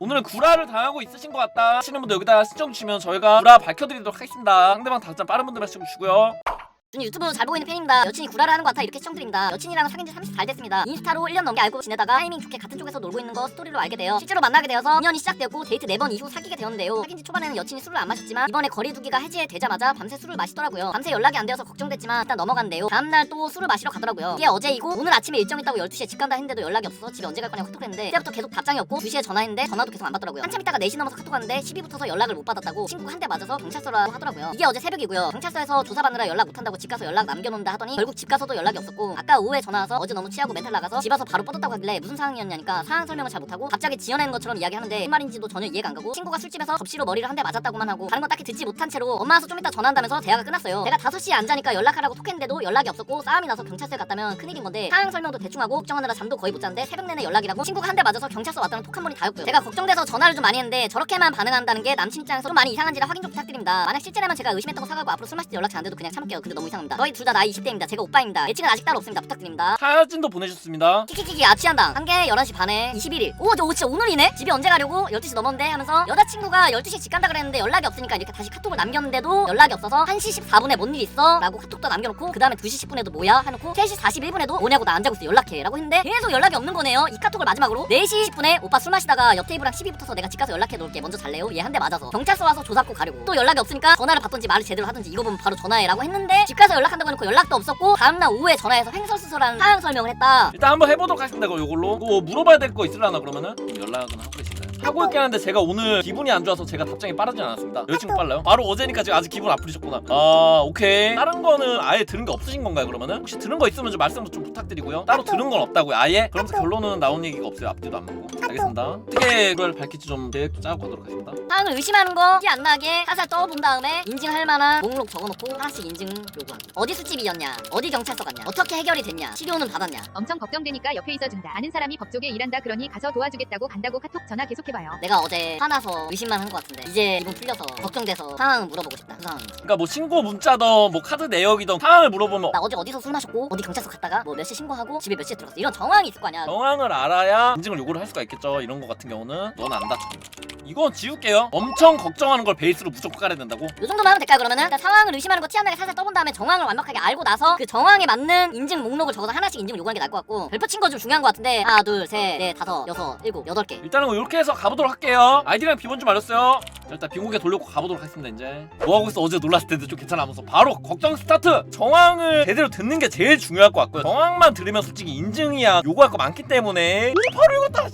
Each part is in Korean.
오늘은 구라를 당하고 있으신 것 같다 하시는 분들 여기다 신청 주시면 저희가 구라 밝혀드리도록 하겠습니다. 상대방 답장 빠른 분들만 신청 주시고요 저는 유튜브 잘 보고 있는 팬입니다. 여친이 구라를 하는 것 같아 이렇게 시청드립니다. 여친이랑 사귄 지 30달 됐습니다. 인스타로 1년 넘게 알고 지내다가 타이밍 좋게 같은 쪽에서 놀고 있는 거 스토리로 알게 돼요. 실제로 만나게 되어서 인연이 시작되었고 데이트 4번 이후 사귀게 되었는데요. 사귄 지 초반에는 여친이 술을 안 마셨지만 이번에 거리두기가 해제되자마자 밤새 술을 마시더라고요. 밤새 연락이 안 되어서 걱정됐지만 일단 넘어갔는데요. 다음날 또 술을 마시러 가더라고요. 이게 어제이고 오늘 아침에 일정 있다고 12시에 집 간다 했는데도 연락이 없어서 집에 언제 갈 거냐고 카톡 했는데 그때부터 계속 답장이 없고 2시에 전화했는데 전화도 계속 안 받더라고요. 한참 있다가 4시 넘어서 카톡 시비 붙어서 연락을 못 받았다고 친구가 한 대 맞아서 경찰서라고 하더라고요. 이게 어제 새벽이고요. 경찰서에서 조사받느라 연락 못 한다고 집 가서 연락 남겨놓는다 하더니 결국 집 가서도 연락이 없었고 아까 오후에 전화 와서 어제 너무 취하고 멘탈 나가서 집 와서 바로 뻗었다고 하길래 무슨 상황이었냐니까 상황 설명을 잘 못하고 갑자기 지어내는 것처럼 이야기하는데 무슨 말인지도 전혀 이해가 안 가고 친구가 술집에서 접시로 머리를 한 대 맞았다고만 하고 다른 건 딱히 듣지 못한 채로 엄마 와서 좀 이따 전화한다면서 대화가 끝났어요. 내가 5시에 안 자니까 연락하라고 톡했는데도 연락이 없었고 싸움이 나서 경찰서에 갔다면 큰일인 건데 상황 설명도 대충 하고 걱정하느라 잠도 거의 못 잤는데 새벽 내내 연락이라고 친구가 한 대 맞아서 경찰서 왔다는 톡 한 번이 다였고요. 제가 걱정돼서 전화를 좀 많이 했는데 저렇게만 반응한다는 게 남친 입장에서 좀 많이 이상한지라 확인 좀 부탁드립니다. 만약 실제라면 제가 의심했던 거 사과하고 앞으로 술 마실 때 연락 잘 안 돼도 그냥 참을게요. 근데 너무 이상합니다. 저희 둘 다 나이 20대입니다. 제가 오빠입니다. 예측은 아직 따로 없습니다. 부탁드립니다. 사진도 보내주셨습니다 키키키키 아치한당 한개 11시 반에 21일 오저 진짜 오늘이네? 집에 언제 가려고? 12시 넘었는데 하면서 여자친구가 12시에 집 간다 그랬는데 연락이 없으니까 이렇게 다시 카톡을 남겼는데도 연락이 없어서 1시 14분에 뭔 일 있어? 라고 카톡도 남겨놓고 그 다음에 2시 10분에도 뭐야? 해놓고 3시 41분에도 뭐냐고 나 안 자고 있어 연락해 라고 했는데 계속 연락이 없는 거네요 이 카톡을 마지막으로 4시 10분에 오빠 술 마시다가 옆 테이블랑 시비 붙어서 내가 집 가서 연락해 놓을게 먼저 잘래요? 얘 한 대 맞아서 경찰서 와서 조사받고 가려고 또 연락이 없으니까 전화를 받던지 말을 제대로 하든지 이거 보면 바로 전화해 라고 했는데 집 가서 연락한다고 해놓고 연락도 없었고 다음날 오후에 전화해서 횡설수설한 상황 설명을 했다. 일단 한번 해보도록 하겠습니다. 요걸로. 뭐 물어봐야 될 거 있으려나 그러면은? 연락은 하고 계신가요? 하고 있긴 한데 제가 오늘 기분이 안 좋아서 제가 답장이 빠르진 않았습니다 여자친구 빨라요? 바로 어제니까 지금 아직 기분 아프셨구나 아 오케이 다른 거는 아예 들은 게 없으신 건가요 그러면은? 혹시 들은 거 있으면 좀 말씀 좀 부탁드리고요 따로 들은 건 없다고요 아예? 그러면서 결론은 나온 얘기가 없어요 앞뒤도 안 맞고 알겠습니다 어떻게 그걸 밝힐지 좀 계획 짜고 가도록 하겠습니다 상황을 의심하는 거 티 안 나게 살살 떠본 다음에 인증할 만한 목록 적어놓고 하나씩 인증 요구합니다. 어디 술집이었냐? 어디 경찰서 갔냐? 어떻게 해결이 됐냐? 치료는 받았냐? 엄청 걱정되니까 옆에 있어준다. 아는 사람이 법조계 일한다 그러니 가서 도와주겠다고 간다고 카톡 전화 계속 해봐요. 내가 어제 화나서 의심만 한 것 같은데 이제 기분 풀려서 걱정돼서 상황 물어보고 싶다. 그 상황. 그러니까 뭐 신고 문자든 뭐 카드 내역이든 상황을 물어보면 나 어제 어디서 술 마셨고 어디 경찰서 갔다가 뭐 몇 시 신고하고 집에 몇 시에 들어갔어 이런 정황이 있을 거 아니야. 정황을 알아야 인증을 요구를 할 수가 있겠죠 이런 거 같은 경우는 넌 안 다쳤다 이건 지울게요 엄청 걱정하는 걸 베이스로 무조건 깔아야 된다고? 요 정도만 하면 될까요 그러면은? 일단 상황을 의심하는 거안 나게 살살 떠본 다음에 정황을 완벽하게 알고 나서 그 정황에 맞는 인증 목록을 적어서 하나씩 인증을 요구하는 게 나을 것 같고 별표 친거 좀 중요한 것 같은데 하나 둘셋넷 다섯 여섯 일곱 여덟 개 일단은 뭐 이렇게 해서 가보도록 할게요. 아이디랑 비번 좀 알렸어요. 자, 일단 빙고개 돌려고 가보도록 하겠습니다 이제. 뭐하고 있어? 어제 놀랐을 때도 좀 괜찮아 하면서. 바로 걱정 스타트! 정황을 제대로 듣는 게 제일 중요할 것 같고요. 정황만 들으면 솔직히 인증이야. 요구할 거 많기 때문에. 오, 바로 이거다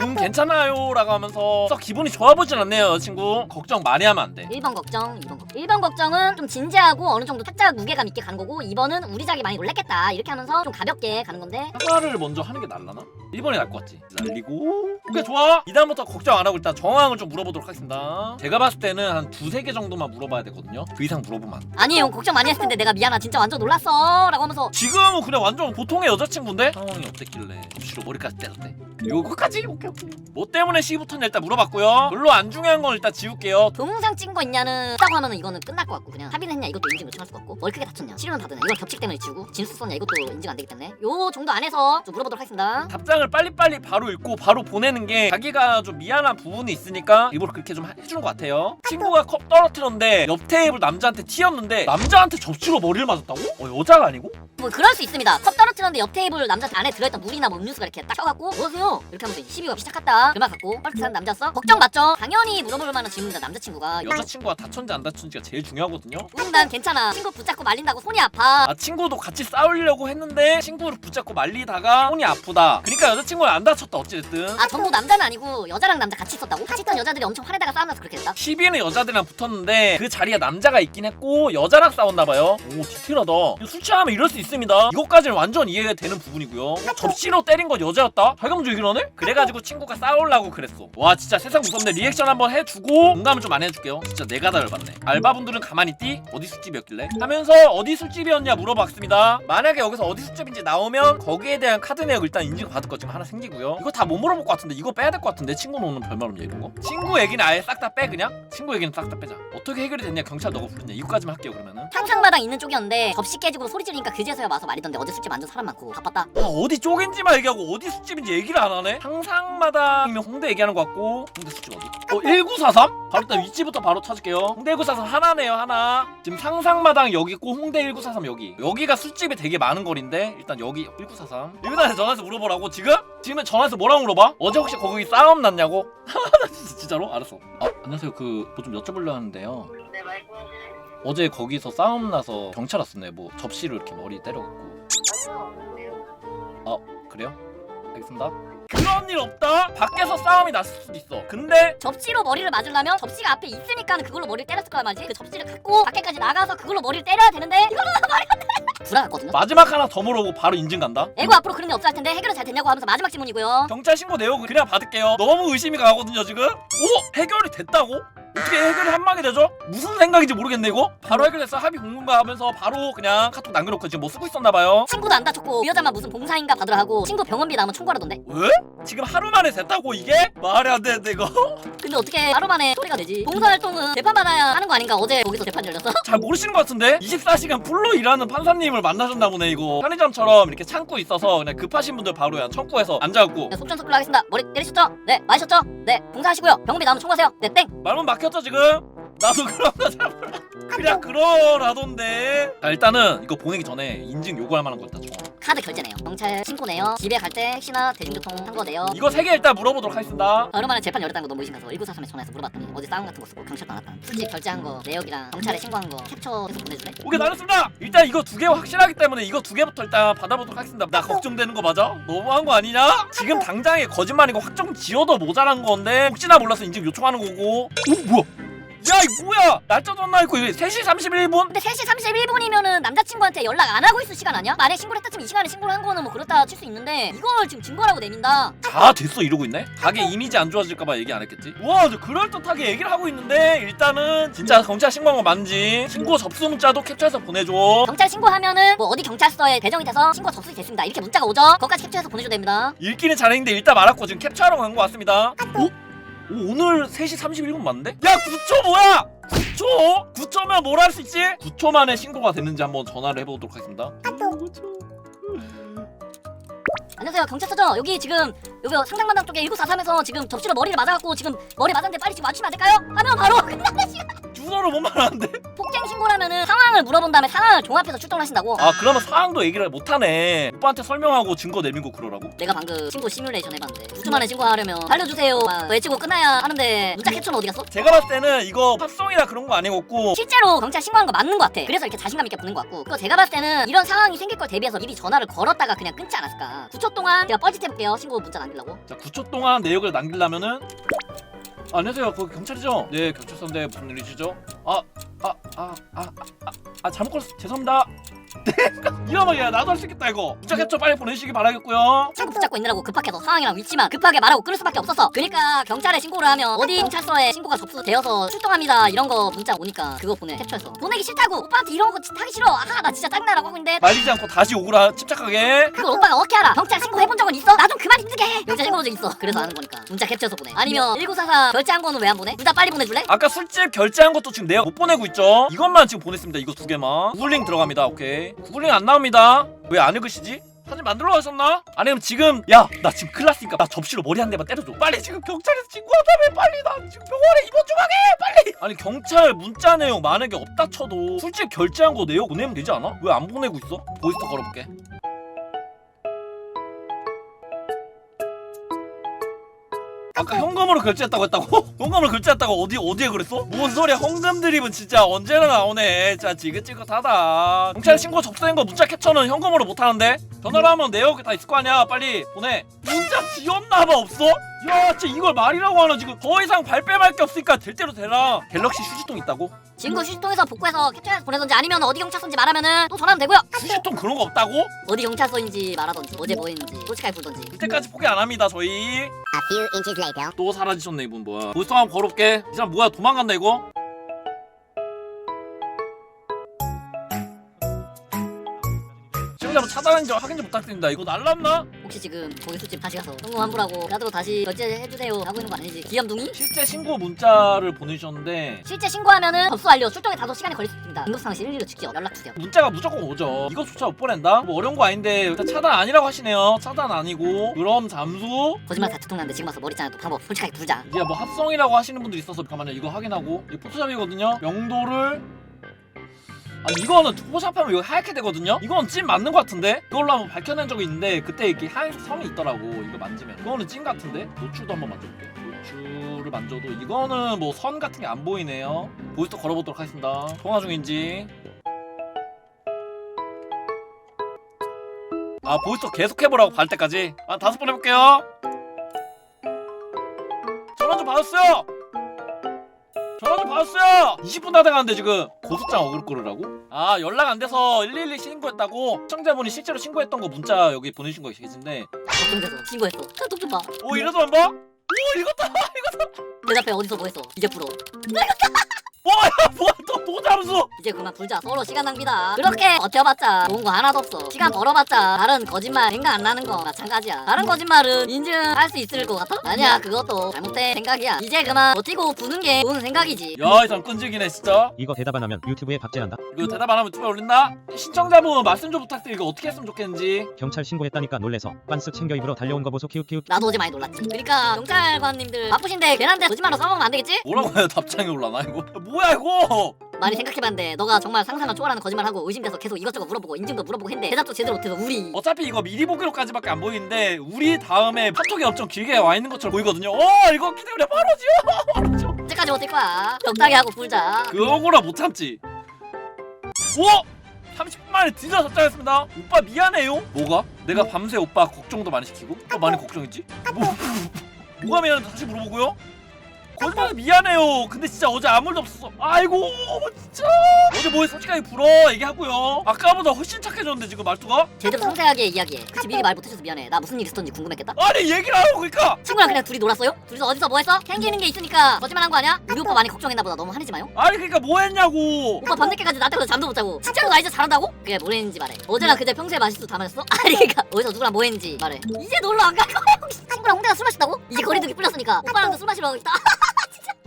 음 괜찮아요 라고 하면서. 썩 기분이 좋아 보진 않네요 친구. 걱정 많이 하면 안돼. 1번 걱정, 2번 걱정. 1번 걱정은 좀 진지하고 어느 정도 살짝 무게감 있게 가는 거고 2번은 우리 자기 많이 놀랬겠다. 이렇게 하면서 좀 가볍게 가는 건데. 사과를 먼저 하는 게 날라나? 1번이 날 것 같지? 날리고. 오케이 좋아. 이 다음부터 걱정 안 하고 일단 정황을 좀 물어보도록 하겠습니다. 제가 봤을 때는 한 두세 개 정도만 물어봐야 되거든요. 그 이상 물어보면 안 돼. 아니에요. 걱정 많이 했을 텐데 내가 미안하 진짜 완전 놀랐어 라고 하면서. 지금은 그냥 완전 보통의 여자친구인데? 상황이 어땠길래? 접시로 머리까지 때렸대 요거까지? 오케이 오케이. 뭐 때문에 시부터냐 일단 물어봤고요. 별로 안 중요한 건 일단 지울게요. 동영상 찍은 거 있냐는 있다고 하면은 이거는 끝날 것 같고 그냥 합의는 했냐 이것도 인증 요청할 수 없고 뭘 크게 다쳤냐 치료는 받으냐 이건 겹치 때문에 지우고 진술 썼냐 이것도 인증 안 되기 때문에 요 정도 안에서 좀 물어보도록 하겠습니다. 답장 을 빨리빨리 바로 읽고 바로 보내는 게 자기가 좀 미안한 부분이 있으니까 일부러 그렇게 좀 해주는 것 같아요 친구가 컵 떨어뜨렸는데 옆 테이블 남자한테 튀었는데 남자한테 접시로 머리를 맞았다고? 어 여자가 아니고? 뭐 그럴 수 있습니다 컵 떨어뜨렸는데 옆 테이블 남자 안에 들어있던 물이나 뭐 음료수가 이렇게 딱 껴갖고 뭐하세요 이렇게 하면서 이제 시비가 시작했다 그말 갖고 뻘끗 한 남자였어? 걱정 맞죠? 당연히 물어볼 만한 질문이다 남자친구가 여자친구가 다쳤는지 안 다쳤는지가 제일 중요하거든요 응, 난 괜찮아. 친구 붙잡고 말린다고 손이 아파. 아 친구도 같이 싸우려고 했는데 친구를 붙잡고 말리다가 손이 아프다 그러니까 여자친구는 안 다쳤다 어찌됐든 아, 전부 남자는 아니고 여자랑 남자 같이 있었다고? 같이 있던 여자들이 엄청 화내다가 싸우면서 그렇게 됐다. 시비는 여자들이랑 붙었는데 그 자리에 남자가 있긴 했고 여자랑 싸웠나봐요 오 디테일하다 술 취하면 이럴 수 있습니다 이것까지는 완전 이해가 되는 부분이고요 어, 접시로 때린 건 여자였다? 먼저 얘기를 하네? 그래가지고 친구가 싸우려고 그랬어 와 진짜 세상 무섭네 리액션 한번 해주고 공감을 좀 많이 해줄게요 진짜 내가 다 열받네 알바분들은 가만히 있디? 어디 술집이었길래? 하면서 어디 술집이었냐 물어봤습니다 만약에 여기서 어디 술집인지 나오면 거기에 대한 카드 내역 일단 인증 받을 거죠 지금 하나 생기고요. 이거 다 못 물어볼 것 같은데 이거 빼야 될 것 같은데 친구 오는 별말 없냐 이런 거? 친구 얘기는 아예 싹 다 빼 그냥? 친구 얘기는 싹 다 빼자. 어떻게 해결이 됐냐 경찰 너가 부르냐 이거까지만 할게요 그러면은. 상상마당 있는 쪽이었는데 접시 깨지고 소리 지르니까 그제서야 와서 말이던데 어제 술집 완전 사람 많고 바빴다 아 어디 쪽인지만 얘기하고 어디 술집인지 얘기를 안 하네? 상상마당이면 홍대 얘기하는 것 같고 홍대 술집 어디? 어 1943? 바로 일단 위치부터 바로 찾을게요 홍대 1943 하나네요 하나 지금 상상마당 여기 있고 홍대 1943 여기 여기가 술집이 되게 많은 거리인데 일단 여기 1943 일단에 전화해서 물어보라고 지금? 지금 전화해서 뭐라고 물어봐? 어제 혹시 거기 싸움 났냐고? 진짜 진짜로? 알았어 아 안녕하세요 그 뭐 좀 여쭤보려 하는데요 네, 말씀하세요. 어제 거기서 싸움 나서 경찰 왔었네 뭐 접시로 이렇게 머리 때려갖고 없는데요. 그래요? 알겠습니다. 그런 일 없다. 밖에서 싸움이 났을 수도 있어. 근데 접시로 머리를 맞으려면 접시가 앞에 있으니까 그걸로 머리를 때렸을 거야 말이지 그 접시를 갖고 밖에까지 나가서 그걸로 머리를 때려야 되는데 이걸로 머리가 불안했거든요 마지막 하나 더 물어보고 바로 인증 간다. 에고 앞으로 그런 일 없을 텐데 해결은 잘 됐냐고 하면서 마지막 질문이고요 경찰 신고 내용 그냥 받을게요. 너무 의심이 가거든요 지금. 오 해결이 됐다고? 어떻게 해결이 한 방에 되죠? 무슨 생각인지 모르겠네 이거. 바로 해결됐어 합의 공문가 하면서 바로 그냥 카톡 남겨놓고 지금 뭐 쓰고 있었나 봐요. 친구도 안 다쳤고 그 여자만 무슨 봉사인가 받으라 하고 친구 병원비 나면 청구하던데 왜? 지금 하루 만에 됐다고 이게? 말이 안 되는데 이거. 근데 어떻게 하루 만에 소리가 되지 봉사활동은 재판 받아야 하는 거 아닌가 어제 거기서 재판 열렸어? 잘 모르시는 것 같은데 24시간 풀로 일하는 판사님을 만나셨나 보네 이거 편의점처럼 이렇게 창구 있어서 그냥 급하신 분들 바로 그냥 청구해서 앉아갖고 네, 속전속결로 하겠습니다 머리 때리셨죠? 네 마셨죠? 네 봉사하시고요 병원비 나면 청구하세요 네땡 말문 막 혔죠 지금? 나도 그런 거잘 몰라. 그냥 그러라던데. 자 일단은 이거 보내기 전에 인증 요구할 만한 거 일단 줘 카드 결제네요. 경찰 신고 내요. 집에 갈때 택시나 대중교통 한거 내요. 이거 세 개 일단 물어보도록 하겠습니다. 만에 재판 열었다는 거 너무 의심 가서 1943에 전화해서 물어봤더니 어제 싸움 같은 거 쓰고 경찰도 안 왔다 술집 결제한 거 내역이랑 경찰에 신고한 거 캡처해서 보내줄래? 오케이 나눴습니다! 일단 이거 두 개 확실하기 때문에 이거 두 개부터 일단 받아보도록 하겠습니다. 나 걱정되는 거 맞아? 너무한 거 아니냐? 지금 당장에 거짓말이고 확정 지어도 모자란 건데 혹시나 몰라서 인증 요청하는 거고. 오 뭐야 야 이거 뭐야 날짜 전화 있고 이거 3시 31분? 근데 3시 31분이면은 남자친구한테 연락 안 하고 있을 시간 아니야? 만약 신고를 했다 치면 이 시간에 신고를 한 거는 뭐 그렇다 칠 수 있는데 이걸 지금 증거라고 내민다 다 됐어 이러고 있네? 가게 이미지 안 좋아질까봐 얘기 안 했겠지? 와, 저 그럴듯하게 얘기를 하고 있는데 일단은 진짜 경찰 신고한 거 맞는지 신고 접수 문자도 cap처해서 보내줘. 경찰 신고하면은 뭐 어디 경찰서에 배정이 돼서 신고 접수이 됐습니다 이렇게 문자가 오죠? 그것까지 캡처해서 보내줘야 됩니다 읽기는 잘했는데 일단 말았고 지금 캡처하러 간 거 같습니다. 오? 오, 오늘 3시 31분 맞는데? 야, 9초 뭐야? 9초? 9초면 뭘 할 수 있지? 9초 만에 신고가 됐는지 한번 전화를 해보도록 하겠습니다. 안녕하세요 경찰서죠? 여기 지금 여기 상당만당 쪽에 1943에서 지금 접시로 머리를 맞아갖고 지금 머리 맞았는데 빨리 지금 와주시면 안 될까요? 하면 바로 끝나는 시간 주소를 못 말하는데? 폭행 신고라면은 상황을 물어본 다음에 상황을 종합해서 출동을 하신다고 아, 그러면 상황도 얘기를 못하네. 오빠한테 설명하고 증거 내밀고 그러라고? 내가 방금 신고 시뮬레이션 해봤는데 9주 만에 신고하려면 알려주세요 막 외치고 끝나야 하는데 문자 캡처는 어디 갔어? 제가 봤을 때는 이거 팝송이라 그런 거 아니었고 실제로 경찰 신고한 거 맞는 것 같아 그래서 이렇게 자신감 있게 보낸 것 같고 그거 제가 봤을 때는 이런 상황이 생길 걸 대비해서 미리 전화를 걸었다가 그냥 끊지 않았을까 9초 동안 제가 뻘짓해볼게요 신고 문자 남기려고 자 9초 동안 내역을 남기려면은 아, 안녕하세요 거기 경찰이죠? 네 경찰서인데 무슨 일이시죠? 아 아 아 아 아 아, 잘못 걸었어 죄송합니다 네 이러면 나도 할 수 있겠다 이거 문자 캡처 빨리 보내시기 바라겠고요 친구 붙잡고 있느라고 급하게도 상황이랑 위치만 급하게 말하고 끊을 수밖에 없었어 그러니까 경찰에 신고를 하면 어디 경찰서에 신고가 접수되어서 출동합니다 이런 거 문자 오니까 그거 보내 캡처해서 보내기 싫다고 오빠한테 이런 거 하기 싫어 아나 진짜 짜증나라고 하고 있는데 말리지 않고 다시 오구라 침착하게 그걸 오빠가 어떻게 알아? 경찰 신고해본 적은 있어? 나 좀 그만 힘들게 해! 경찰 신고본 적 있어. 그래서 아는 거니까. 문자 캡처해서 보내. 아니면 1944 결제한 거는 왜 안 보내? 문자 빨리 보내줄래? 아까 술집 결제한 것도 지금 내역 못 보내고 있죠 이것만 지금 보냈습니다 이거 두 개만 구글링 들어갑니다 오케이 구글링 안 나옵니다 왜 안 읽으시지? 사진 만들어 가셨나? 아니면 지금 야 나 지금 큰일 났으니까 나 접시로 머리 한 대만 때려줘 빨리 지금 경찰에서 신고하다며 빨리 나 지금 병원에 입원 좀 하게 빨리 아니 경찰 문자 내용 만약에 없다 쳐도 술집 결제한 거 내역 보내면 되지 않아? 왜 안 보내고 있어? 보이스터 걸어볼게 아까 현금으로 결제했다고 했다고? 현금으로 결제했다고 어디 어디에 그랬어? 뭔 소리야? 현금 드립은 진짜 언제나 나오네. 진짜 지긋지긋하다. 경찰 신고 접수된 거 문자 캡처는 현금으로 못 하는데? 전화로 하면 내역 다 있을 거 아니야. 빨리 보내. 문자 지웠나 봐 없어? 야, 진짜 이걸 말이라고 하나 지금 더 이상 발뺌할 게 없으니까 될 대로 되라. 갤럭시 휴지통 있다고? 친구 휴지통에서 복구해서 캡처해서 보내던지 아니면 어디 경찰서인지 말하면은 또 전화하면 되고요. 휴지통 그런 거 없다고? 어디 경찰서인지 말하던지 어제 뭐 했는지 솔직하게 부르던지. 그때까지 포기 안 합니다 저희. A few inches later. 또 사라지셨네 이분 뭐야. 한번 걸어볼게. 이 사람 뭐야 도망간다 이거? 시청자분 차단한 점 확인 좀 부탁드립니다 이거 날랐나? 혹시 지금 고기 술집 다시 가서 현금 환불하고 카드로 다시 결제해주세요 하고 있는 거 아니지? 귀염둥이? 실제 신고 문자를 보내주셨는데 실제 신고하면은 접수 완료. 출동에 다소 시간이 걸릴 수 있습니다. 응급상시 112로 직접 연락주세요. 문자가 무조건 오죠. 이것조차 못 보낸다? 뭐 어려운 거 아닌데 일단 차단 아니라고 하시네요. 차단 아니고 그럼 잠수? 거짓말 다 두통났는데 지금 와서 머리 짜는 또 방법 솔직하게 부르자. 이제 뭐 합성이라고 하시는 분도 있어서 잠깐만요. 이거 확인하고. 이 포토샵이거든요. 명도를 아니 이거는 포샵하면 이거 하얗게 되거든요? 이건 찐 맞는 것 같은데? 그걸로 한번 밝혀낸 적이 있는데 그때 이렇게 하얀 선이 있더라고 이거 만지면. 그거는 찐 같은데? 노출도 한번 만져볼게. 노출을 만져도 이거는 뭐 선 같은 게 안 보이네요. 보이스도 걸어보도록 하겠습니다. 통화 중인지. 아 보이스도 계속 해보라고 갈 때까지? 아 다섯 번 해볼게요. 전화 좀 받았어요 전화 좀 받았어요! 20분 다 돼가는데 지금 고소장 어글 끌으라고? 아 연락 안 돼서 112 신고했다고? 시청자분이 실제로 신고했던 거 문자 여기 보내신 거 계신데. 걱정돼서 신고했어. 카톡 좀봐. 오 이래도 안 봐? 오 이것도 대답해 어디서 뭐 했어? 이제 풀어. 뭐야 뭐야 또또 잠수 이제 그만 불자. 서로 시간 낭비다. 그렇게 버텨봤자 좋은 거 하나도 없어. 시간 벌어봤자 다른 거짓말 생각 안 나는 거 마찬가지야. 다른 거짓말은 인증할 수 있을 것 같아? 아니야 그것도 잘못된 생각이야. 이제 그만 버티고 부는 게 좋은 생각이지. 야이 사람 끈질기네 진짜. 이거 대답 안 하면 유튜브에 박제한다. 이거 대답 안 하면 유튜브에 올린다? 시청자분 말씀 좀 부탁드리고 어떻게 했으면 좋겠는지. 경찰 신고했다니까 놀래서 빤스 챙겨 입으러 달려온 거 보소. 키우키우. 나도 어제 많이 놀랐지. 그러니까 경찰관님들 바쁘신데 괜한데 거짓말 로 써먹으면 안 되겠지? 뭐라고 해야 답장이 올라나 이거 뭐야 이거 많이 생각해봤는데 너가 정말 상상을 초월하는 거짓말하고 의심돼서 계속 이것저것 물어보고 인증도 물어보고 했는데 대답도 제대로 못해서 우리 어차피 이거 미리 보기로까지밖에 안 보이는데 우리 다음에 카톡이 엄청 길게 와 있는 것처럼 보이거든요. 어 이거 기대우려 바로지요. 언제까지 버틸 거야 적당히 하고 불자 그거라 못 참지. 오! 30분 만에 드디어 답장했습니다. 오빠 미안해요. 뭐가? 내가 밤새 오빠 걱정도 많이 시키고? 어, 많이 걱정했지? 뭐, 뭐가 미안한데 다시 물어보고요? 거짓말 미안해요. 근데 진짜 어제 아무 일도 없었어. 아이고 진짜. 어제 뭐에 솔직하게 불어 얘기하고요. 아까보다 훨씬 착해졌는데 지금 말투가? 제대로 상세하게 이야기해 그치 미리 말 못해줘서 미안해 나 무슨 일 있었는지 궁금했겠다 아니 얘기를 하라고 그러니까. 친구랑 그냥 둘이 놀았어요? 둘이서 어디서 뭐 했어? 생기는 게 있으니까 거짓말한 거 아니야? 우리 오빠 많이 걱정했나 보다 너무 화내지 마요 아니 그러니까 뭐 했냐고. 오빠 밤늦게까지 나 때문에 잠도 못 자고 진짜로 나 이제 잘한다고? 그게 뭘 했는지 말해 어제랑 그제 평소에 마실 수 다 마셨어? 아니 그니까 어디서 누구랑 뭐 했는지 말해 이제 놀러 안 갈 거야 친구랑 홍대가 술 마셨다고? 이제 거리두기 풀렸으니까 오빠랑도 술 마시러 가고 있다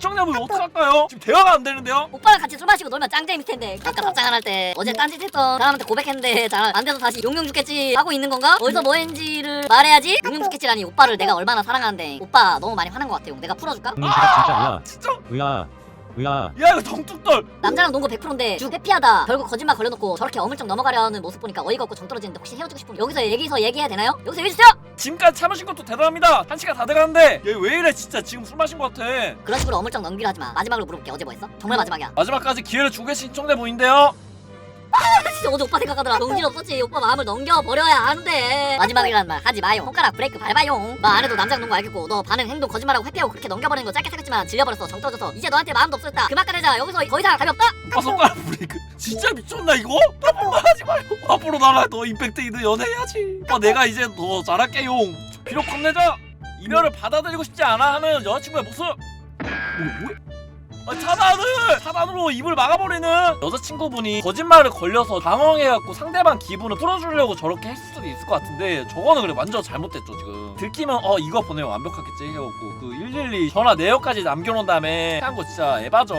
시청자분 어떡할까요? 지금 대화가 안 되는데요? 오빠랑 같이 술 마시고 놀면 짱 재밌을 텐데 아까 답장 안할때 어제 딴짓 했던 사람한테 고백했는데 잘 안 돼서 다시 용용 죽겠지 하고 있는 건가? 어디서 뭐 했는지를 말해야지 용용 죽겠지라니 오빠를 내가 얼마나 사랑하는데 오빠 너무 많이 화난 것 같아요 내가 풀어줄까? 형님 대답 진짜 의아. 진짜? 의 아. 의아. 야 이거 정뚝떨 남자랑 논거 100%인데 쭉 회피하다 결국 거짓말 걸려놓고 저렇게 어물쩍 넘어가려는 모습 보니까 어이가 없고 정 떨어지는데 혹시 헤어지고 싶으면 여기서 얘기해서 얘기해야 되나요? 여기서 얘기해주세요! 지금까지 참으신 것도 대단합니다 한 시간 다 돼가는데 얘 왜 이래 진짜 지금 술 마신 것 같아 그런 식으로 어물쩍 넘기려 하지마 마지막으로 물어볼게 어제 뭐 했어? 정말 마지막이야 마지막까지 기회를 주고 계신 시청자분인데요 진짜 어제 오빠 생각하더라. 정신 없었지. 오빠 마음을 넘겨버려야 하는데 마지막이라는 말 하지 마요. 손가락 브레이크 밟아요. 너안 해도 남자랑 논거 알겠고 너 반응 행동 거짓말하고 회피하고 그렇게 넘겨버리는 거 짧게 생각했지만 질려버렸어. 정 떨어져서. 이제 너한테 마음도 없어졌다. 그만 끊으자. 여기서 더 이상 답이 없다. 오빠 손가락 브레이크. 진짜 미쳤나 이거? 나쁜 말 하지 마요 앞으로 나랑 더 임팩트 있는 연애 해야지. 오빠 내가 이제 더 잘할게요 비록 겁내자. 이별을 받아들이고 싶지 않아 하는 여자친구의 모습. 뭐, 뭐야? 아, 차단을! 차단으로 입을 막아버리는 여자친구분이 거짓말을 걸려서 당황해갖고 상대방 기분을 풀어주려고 저렇게 했을 수도 있을 것 같은데 저거는 그래 완전 잘못됐죠 지금. 들키면 어 이거 보내면 완벽하겠지? 해갖고 그 112 전화 내역까지 남겨놓은 다음에 한 거 진짜 에바죠